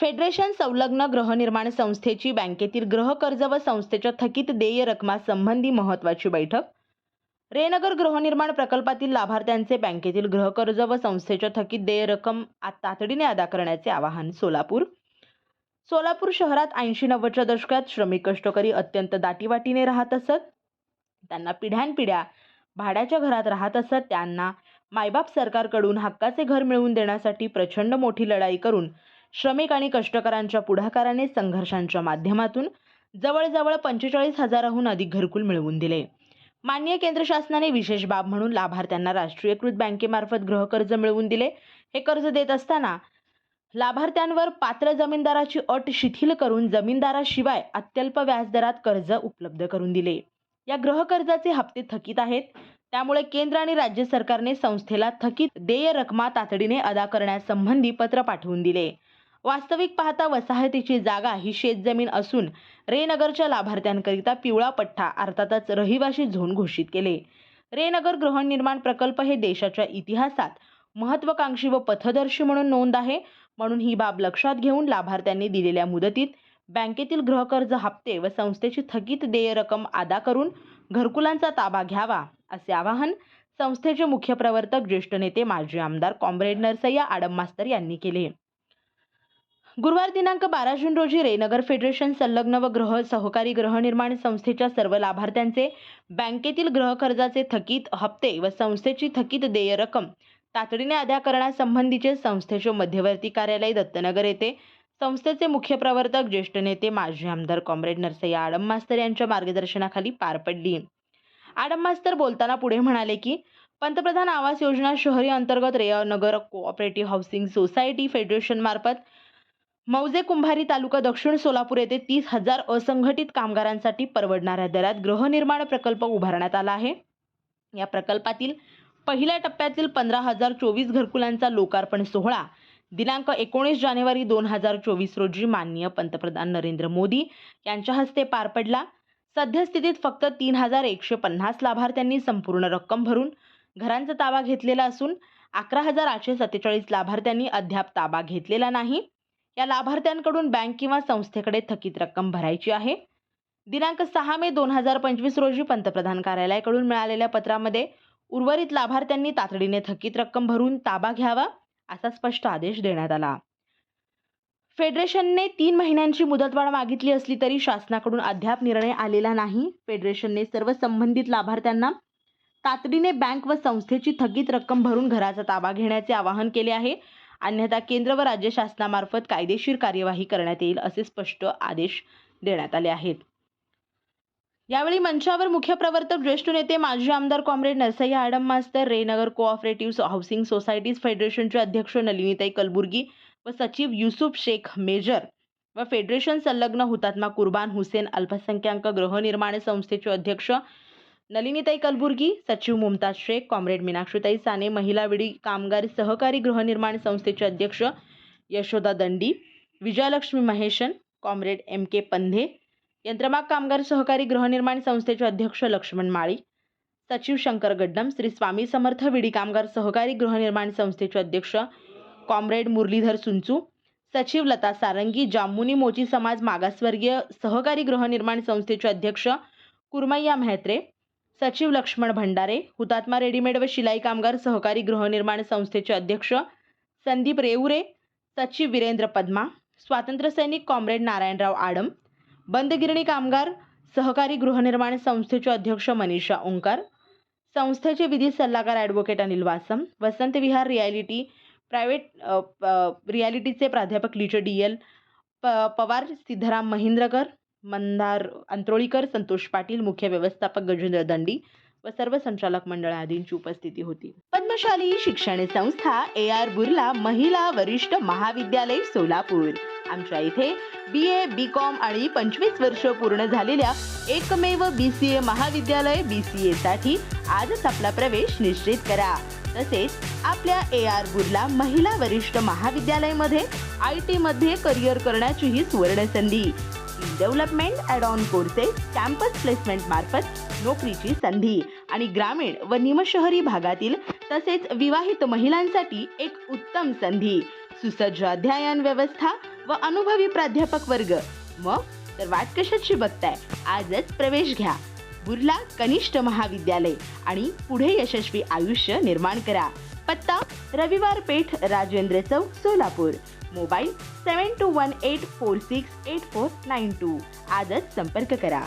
Federation संलग्न गृहनिर्माण संस्थेची बँकेतील गृहकर्ज व संस्थेच्या थकीत देय रकमासंबंधी महत्त्वाची बैठक. रेनगर गृहनिर्माण प्रकल्पातील लाभार्थ्यांचे बँकेतील गृहकर्ज व संस्थेच्या थकीत देय रक्कम तातडीने अदा करण्याचे आवाहन सोलापूर. सोलापूर शहरात ऐंशी नव्वदच्या दशकात श्रमिक कष्टकरी अत्यंत दाटीवाटीने राहत असत. त्यांना पिढ्यानपिढ्या भाड्याच्या घरात राहत असत. त्यांना मायबाप सरकारकडून हक्काचे घर मिळवून देण्यासाठी प्रचंड मोठी लढाई करून श्रमिक आणि कष्टकऱ्यांच्या पुढाकाराने संघर्षांच्या माध्यमातून जवळजवळ पंचेचाळीस हजाराहून अधिक घरकुल मिळवून दिले. मान्य केंद्र शासनाने विशेष बाब म्हणून लाभार्थ्यांना राष्ट्रीयकृत बँकेमार्फत गृहकर्ज मिळवून दिले. हे कर्ज देत असताना लाभार्थ्यांवर पात्र जमीनदाराची अट शिथिल करून जमीनदाराशिवाय अत्यल्प व्याजदरात कर्ज उपलब्ध करून दिले. या गृहकर्जाचे हप्ते थकीत आहेत. त्यामुळे केंद्र आणि राज्य सरकारने संस्थेला थकीत देय रकमा तातडीने अदा करण्यासंबंधी पत्र पाठवून दिले. वास्तविक पाहता वसाहतीची जागा ही शेतजमीन असून रेनगरच्या लाभार्थ्यांकरिता पिवळा पट्टा अर्थातच रहिवाशी झोन घोषित केले. रेनगर गृहनिर्माण प्रकल्प हे देशाच्या इतिहासात महत्वाकांक्षी व पथदर्शी म्हणून नोंद आहे. म्हणून ही बाब लक्षात घेऊन लाभार्थ्यांनी दिलेल्या मुदतीत बँकेतील गृहकर्ज हप्ते व संस्थेची थकीत देय रक्कम अदा करून घरकुलांचा ताबा घ्यावा असे आवाहन संस्थेचे मुख्य प्रवर्तक ज्येष्ठ नेते माजी आमदार कॉम्रेड नरसय्या आडम मास्तर यांनी केले. गुरुवार दिनांक बारा जून रोजी रेनगर फेडरेशन संलग्न व ग्रह सहकारी गृहनिर्माण संस्थेच्या सर्व लाभार्थ्यांचे बँकेतील गृहकर्जाचे थकीत हप्ते व संस्थेची थकीत देय रक्कम तातडीने अदा करण्यासंबंधीचे संस्थेचे मध्यवर्ती कार्यालय दत्तनगर येथे संस्थेचे मुख्य प्रवर्तक ज्येष्ठ नेते माजी आमदार कॉम्रेड नरसय्या आडम मास्तर यांच्या मार्गदर्शनाखाली पार पडली. आडम मास्तर बोलताना पुढे म्हणाले की पंतप्रधान आवास योजना शहरी अंतर्गत Raynagar cooperative housing society federation मार्फत मौजे कुंभारी तालुका दक्षिण सोलापूर येथे तीस हजार असंघटित कामगारांसाठी परवडणाऱ्या दरात गृहनिर्माण प्रकल्प उभारण्यात आला आहे. या प्रकल्पातील पहिल्या टप्प्यातील पंधरा हजार चोवीस घरकुलांचा लोकार्पण सोहळा दिनांक एकोणीस जानेवारी दोन हजार चोवीस रोजी माननीय पंतप्रधान नरेंद्र मोदी यांच्या हस्ते पार पडला. सद्यस्थितीत फक्त तीन हजार एकशे पन्नास लाभार्थ्यांनी संपूर्ण रक्कम भरून घरांचा ताबा घेतलेला असून अकरा हजार आठशे सत्तेचाळीस लाभार्थ्यांनी अद्याप ताबा घेतलेला नाही. या लाभार्थ्यांकडून बँक किंवा संस्थेकडे थकीत रक्कम भरायची आहे. दिनांक सहा मे दोन हजार पंचवीस रोजी पंतप्रधान कार्यालयाकडून मिळालेल्या पत्रामध्ये उर्वरित लाभार्थ्यांनी तातडीने थकीत रक्कम भरून ताबा घ्यावा असा स्पष्ट आदेश देण्यात आला. फेडरेशनने तीन महिन्यांची मुदतवाढ मागितली असली तरी शासनाकडून अद्याप निर्णय आलेला नाही. फेडरेशनने सर्व संबंधित लाभार्थ्यांना तातडीने बँक व संस्थेची थकीत रक्कम भरून घराचा ताबा घेण्याचे आवाहन केले आहे. अन्यथा केंद्र व राज्य शासनामार्फत कायदेशीर कार्यवाही करण्यात येईल असे स्पष्ट आदेश देण्यात आले आहेत. यावेळी मंचावर मुख्य प्रवर्तक ज्येष्ठ नेते माजी आमदार comrade Narsayya Adam master Renagar cooperative housing societies फेडरेशनचे अध्यक्ष नलिनीताई कलबुर्गी व सचिव युसुफ शेख मेजर व फेडरेशन संलग्न हुतात्मा कुर्बान हुसेन अल्पसंख्याक गृहनिर्माण संस्थेचे अध्यक्ष नलिनीताई कलबुर्गी सचिव मुमताज शेख कॉम्रेड मीनाक्षीताई साने महिला विडी कामगार सहकारी गृहनिर्माण संस्थेचे अध्यक्ष Yashoda Dandi Vijayalakshmi Maheshan comrade M K Pandhe यंत्रमाग कामगार सहकारी गृहनिर्माण संस्थेचे अध्यक्ष लक्ष्मण माळी सचिव शंकर गड्डम श्री स्वामी समर्थ विडी कामगार सहकारी गृहनिर्माण संस्थेचे अध्यक्ष कॉम्रेड मुरलीधर सुंचू सचिव लता सारंगी जामुनी मोची समाज मागासवर्गीय सहकारी गृहनिर्माण संस्थेचे अध्यक्ष कुरमय्या म्हेत्रे सचिव लक्ष्मण भंडारे हुतात्मा रेडीमेड व शिलाई कामगार सहकारी गृहनिर्माण संस्थेचे अध्यक्ष संदीप रेऊरे सचिव वीरेंद्र पद्मा स्वातंत्र्यसैनिक कॉम्रेड नारायणराव आडम बंदगिरणी कामगार सहकारी गृहनिर्माण संस्थेचे अध्यक्ष मनीषा ओंकार संस्थेचे विधी सल्लागार advocate Anil Vasam Vasant Vihar realty private रियालिटीचे प्राध्यापक लिचो डी एल प पवार सिद्धराम महिंद्रकर मंदार अंत्रोळीकर संतोष पाटील मुख्य व्यवस्थापक गजेंद्र दंडी व सर्व संचालक मंडळ आदींची उपस्थिती होती. पद्मशाली शिक्षण संस्था ए आर बुर्ला महिला वरिष्ठ महाविद्यालय सोलापूर. आमच्या इथे बी ए बी कॉम आणि पंचवीस वर्ष पूर्ण झालेल्या एकमेव बी सी ए महाविद्यालय बी सी ए साठी आजच आपला प्रवेश निश्चित करा. तसेच आपल्या ए आर बुर्ला महिला वरिष्ठ महाविद्यालयमध्ये आय टी मध्ये करिअर करण्याची ही सुवर्ण संधी skill development add on courses campus placement मार्फत नोकरीची संधी आणि ग्रामीण व निमशहरी भागातील तसेच विवाहित महिलांसाठी एक उत्तम संधी सुसज्ज अध्ययन व्यवस्था व अनुभवी प्राध्यापक वर्ग. मग तर वाट कशाची बघताय? आजच प्रवेश घ्या. बुर्ला कनिष्ठ महाविद्यालय आणि पुढे यशस्वी आयुष्य निर्माण करा. पत्ता Raviwar Peth Rajendra Chowk Solapur. Mobile seven two one eight four six eight four nine two आजच संपर्क करा.